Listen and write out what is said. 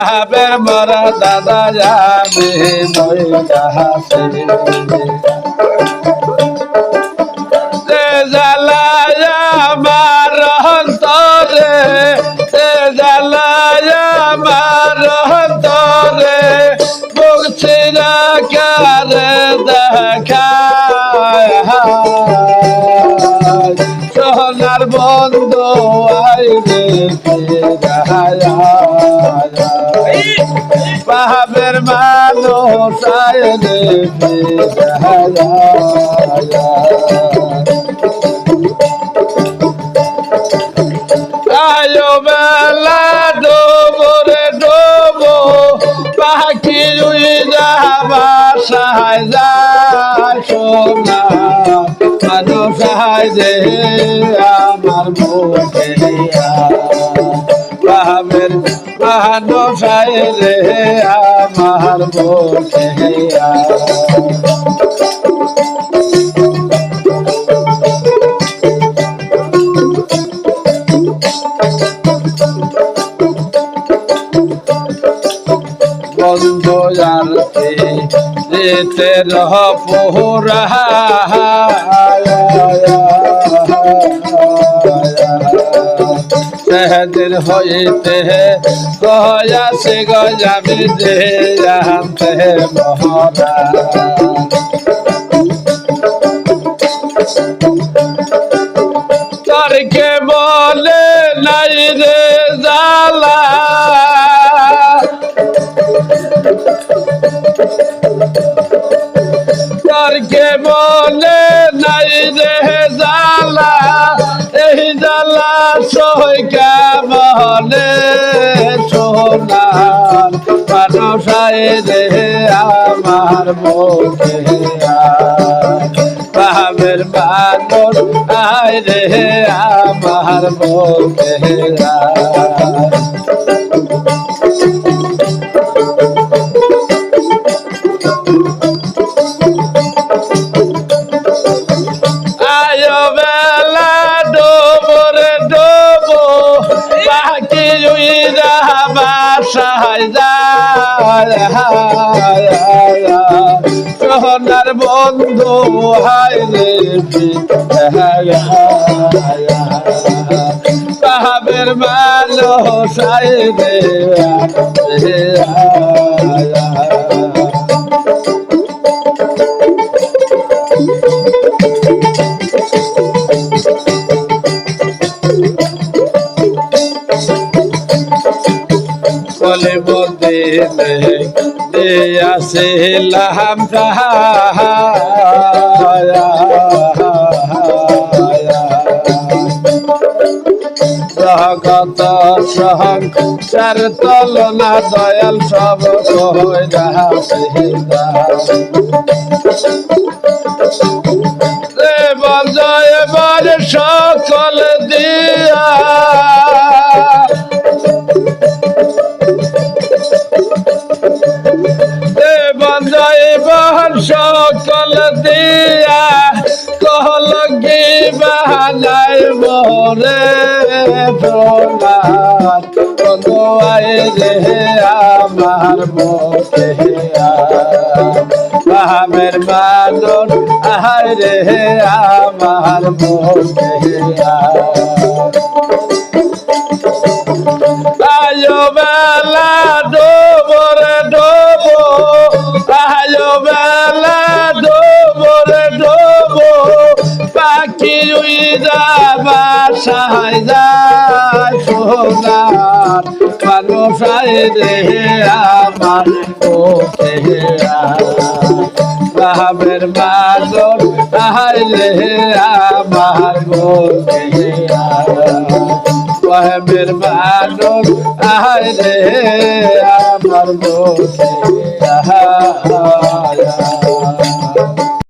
হাবের মরা দাদা যাবে মই কাহাতে তে জ্বালায়া আমার অন্তরে তে জ্বালায়া আমার অন্তরে মুখ ছিড়া কারে সোনার বন্ধু আইবে পাহাবের মানুষ আইবে আয়ো বেলা ডোবরে ডোবো পাখি উই যাবা সাহায় আয় রে আমার বন্ধু জানতে যেতে রহ পোহরা সেদিন হইতে গয়াসে গজাবি দে জানতে মহরা তারকে বলে নাই রে জালা তারকে বলে নাই রে জালা জালা কেমনে? সোনার সোনা মানুষাই রে আমার মুখে পাহাবের মানুষ আয় রে আমার মুখে সোনার বন্ধু হায় রে কাহাবের মালো সাই রে কলে বদিলে দে আসিলাম জগত সংসার তলনা দয়াল সব এবার সকল সকল দিয়া, কহল কি বাহানাই মরে? প্রণাম বন্ধুয়াই রে, আমার মুখে বাহামের মানুষ আহাই রে, আমার মুখে পাখি উই যাবা সাহায় যায় সোনার। মানুষ আয় রে আমার ওকে বাহাবের বাদর আহায় রে আমার ওকে ওহেবের বাদর আহায় রে আমার মুখে আহা